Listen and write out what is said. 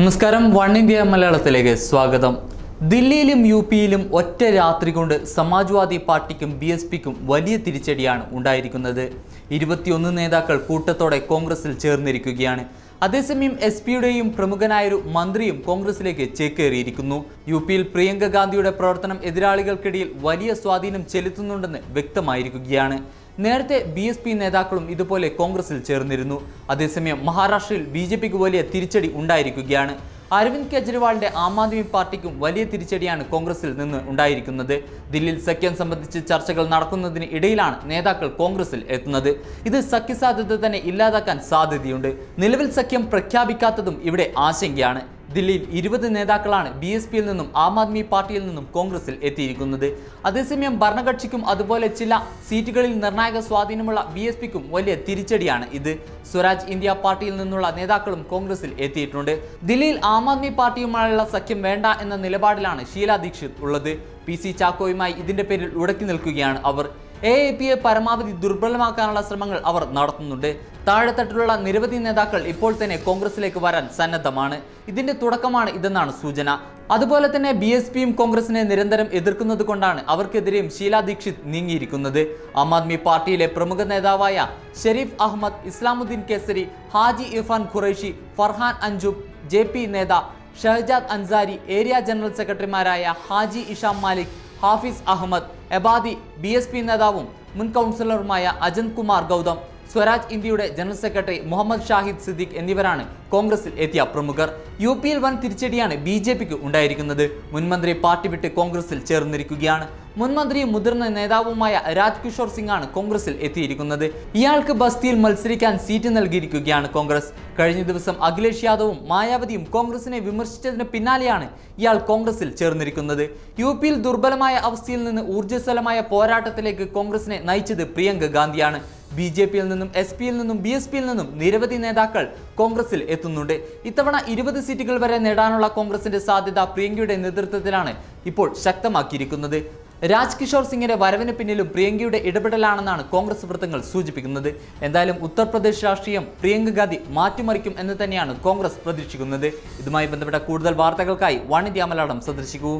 നമസ്കാരം one India മലയാളത്തിലേക്ക് സ്വാഗതം. ദില്ലിയിലും യു പിയിലും ഒറ്റ രാത്രി കൊണ്ട് സമാജ്വാദി പാർട്ടിക്കും ബി എസ് പിക്കും വലിയ തിരിച്ചടിയാണ് ഉണ്ടായിരിക്കുന്നത്. ഇരുപത്തിയൊന്ന് നേതാക്കൾ കൂട്ടത്തോടെ കോൺഗ്രസിൽ ചേർന്നിരിക്കുകയാണ്. അതേസമയം എസ് പിയുടെയും പ്രമുഖനായൊരു മന്ത്രിയും കോൺഗ്രസിലേക്ക് ചേക്കേറിയിരിക്കുന്നു. യു പിയിൽ പ്രിയങ്ക ഗാന്ധിയുടെ പ്രവർത്തനം എതിരാളികൾക്കിടയിൽ വലിയ സ്വാധീനം ചെലുത്തുന്നുണ്ടെന്ന് വ്യക്തമായിരിക്കുകയാണ്. നേരത്തെ ബി എസ് പി നേതാക്കളും ഇതുപോലെ കോൺഗ്രസിൽ ചേർന്നിരുന്നു. അതേസമയം മഹാരാഷ്ട്രയിൽ ബി ജെ പിക്ക് വലിയ തിരിച്ചടി ഉണ്ടായിരിക്കുകയാണ്. അരവിന്ദ് കെജ്രിവാളിന്റെ ആം ആദ്മി പാർട്ടിക്കും വലിയ തിരിച്ചടിയാണ് കോൺഗ്രസിൽ നിന്ന് ഉണ്ടായിരിക്കുന്നത്. ദില്ലിയിൽ സഖ്യം സംബന്ധിച്ച് ചർച്ചകൾ നടക്കുന്നതിന് ഇടയിലാണ് നേതാക്കൾ കോൺഗ്രസിൽ എത്തുന്നത്. ഇത് സഖ്യസാധ്യത തന്നെ ഇല്ലാതാക്കാൻ സാധ്യതയുണ്ട്. നിലവിൽ സഖ്യം പ്രഖ്യാപിക്കാത്തതും ഇവിടെ ആശങ്കയാണ്. ദില്ലിയിൽ ഇരുപത് നേതാക്കളാണ് ബി എസ് പിയിൽ നിന്നും ആം ആദ്മി പാർട്ടിയിൽ നിന്നും കോൺഗ്രസിൽ എത്തിയിരിക്കുന്നത്. അതേസമയം ഭരണകക്ഷിക്കും അതുപോലെ ചില സീറ്റുകളിൽ നിർണായക സ്വാധീനമുള്ള ബി എസ് പിക്കും വലിയ തിരിച്ചടിയാണ് ഇത്. സ്വരാജ് ഇന്ത്യ പാർട്ടിയിൽ നിന്നുള്ള നേതാക്കളും കോൺഗ്രസിൽ എത്തിയിട്ടുണ്ട്. ദില്ലിയിൽ ആം ആദ്മി പാർട്ടിയുമായുള്ള സഖ്യം വേണ്ട എന്ന നിലപാടിലാണ് ഷീല ദീക്ഷിത് ഉള്ളത്. പി സി ചാക്കോയുമായി ഇതിന്റെ പേരിൽ ഉടക്കി നിൽക്കുകയാണ് അവർ. എ എ പിയെ പരമാവധി ദുർബലമാക്കാനുള്ള ശ്രമങ്ങൾ അവർ നടത്തുന്നുണ്ട്. താഴെത്തട്ടിലുള്ള നിരവധി നേതാക്കൾ ഇപ്പോൾ തന്നെ കോൺഗ്രസിലേക്ക് വരാൻ സന്നദ്ധമാണ്. ഇതിന്റെ തുടക്കമാണ് ഇതെന്നാണ് സൂചന. അതുപോലെ തന്നെ ബി എസ് പിയും കോൺഗ്രസിനെ നിരന്തരം എതിർക്കുന്നത് കൊണ്ടാണ് അവർക്കെതിരെയും ഷീല ദീക്ഷിത് നീങ്ങിയിരിക്കുന്നത്. ആം ആദ്മി പാർട്ടിയിലെ പ്രമുഖ നേതാവായ ഷെരീഫ് അഹമ്മദ് ഇസ്ലാമുദ്ദീൻ കേസരി ഹാജി ഇർഫാൻ ഖുറൈഷി ഫർഹാൻ അഞ്ജുബ് ജെ പി നേത ഷഹജാദ് അൻസാരി ഏരിയ ജനറൽ സെക്രട്ടറിമാരായ ഹാജി ഇഷാം മാലിക് ഹാഫിസ് അഹമ്മദ് എബാദി ബി നേതാവും മുൻ കൗൺസിലറുമായ അജന്ത് കുമാർ ഗൗതം സ്വരാജ് ഇന്ത്യയുടെ ജനറൽ സെക്രട്ടറി മുഹമ്മദ് ഷാഹിദ് സിദ്ദിഖ് എന്നിവരാണ് കോൺഗ്രസിൽ എത്തിയ പ്രമുഖർ. യു പിയിൽ വൻ തിരിച്ചടിയാണ് ബി ജെ പിക്ക് ഉണ്ടായിരിക്കുന്നത്. മുൻമന്ത്രി പാർട്ടി വിട്ട് കോൺഗ്രസിൽ ചേർന്നിരിക്കുകയാണ്. മുൻമന്ത്രിയും മുതിർന്ന നേതാവുമായ രാജ്കിഷോർ സിംഗ് ആണ് കോൺഗ്രസിൽ എത്തിയിരിക്കുന്നത്. ഇയാൾക്ക് ബസ്തിയിൽ മത്സരിക്കാൻ സീറ്റ് നൽകിയിരിക്കുകയാണ് കോൺഗ്രസ്. കഴിഞ്ഞ ദിവസം അഖിലേഷ് യാദവും മായാവതിയും കോൺഗ്രസിനെ വിമർശിച്ചതിന് പിന്നാലെയാണ് ഇയാൾ കോൺഗ്രസിൽ ചേർന്നിരിക്കുന്നത്. യു പിയിൽ ദുർബലമായ അവസ്ഥയിൽ നിന്ന് ഊർജസ്വലമായ പോരാട്ടത്തിലേക്ക് കോൺഗ്രസിനെ നയിച്ചത് പ്രിയങ്ക ഗാന്ധിയാണ്. ബി ജെ പിയിൽ നിന്നും എസ് പിയിൽ നിന്നും ബി എസ് പിയിൽ നിന്നും നിരവധി നേതാക്കൾ കോൺഗ്രസിൽ എത്തുന്നുണ്ട്. ഇത്തവണ ഇരുപത് സീറ്റുകൾ വരെ നേടാനുള്ള കോൺഗ്രസിന്റെ സാധ്യത പ്രിയങ്കയുടെ നേതൃത്വത്തിലാണ് ഇപ്പോൾ ശക്തമാക്കിയിരിക്കുന്നത്. രാജ് കിഷോർ സിംഗിന്റെ വരവിന് പിന്നിലും പ്രിയങ്കയുടെ ഇടപെടലാണെന്നാണ് കോൺഗ്രസ് വൃത്തങ്ങൾ സൂചിപ്പിക്കുന്നത്. എന്തായാലും ഉത്തർപ്രദേശ് രാഷ്ട്രീയം പ്രിയങ്ക ഗാന്ധി മാറ്റിമറിക്കും എന്ന് തന്നെയാണ് കോൺഗ്രസ് പ്രതീക്ഷിക്കുന്നത്. ഇതുമായി ബന്ധപ്പെട്ട കൂടുതൽ വാർത്തകൾക്കായി വാണിജ്യ മലയാളം സന്ദർശിക്കൂ.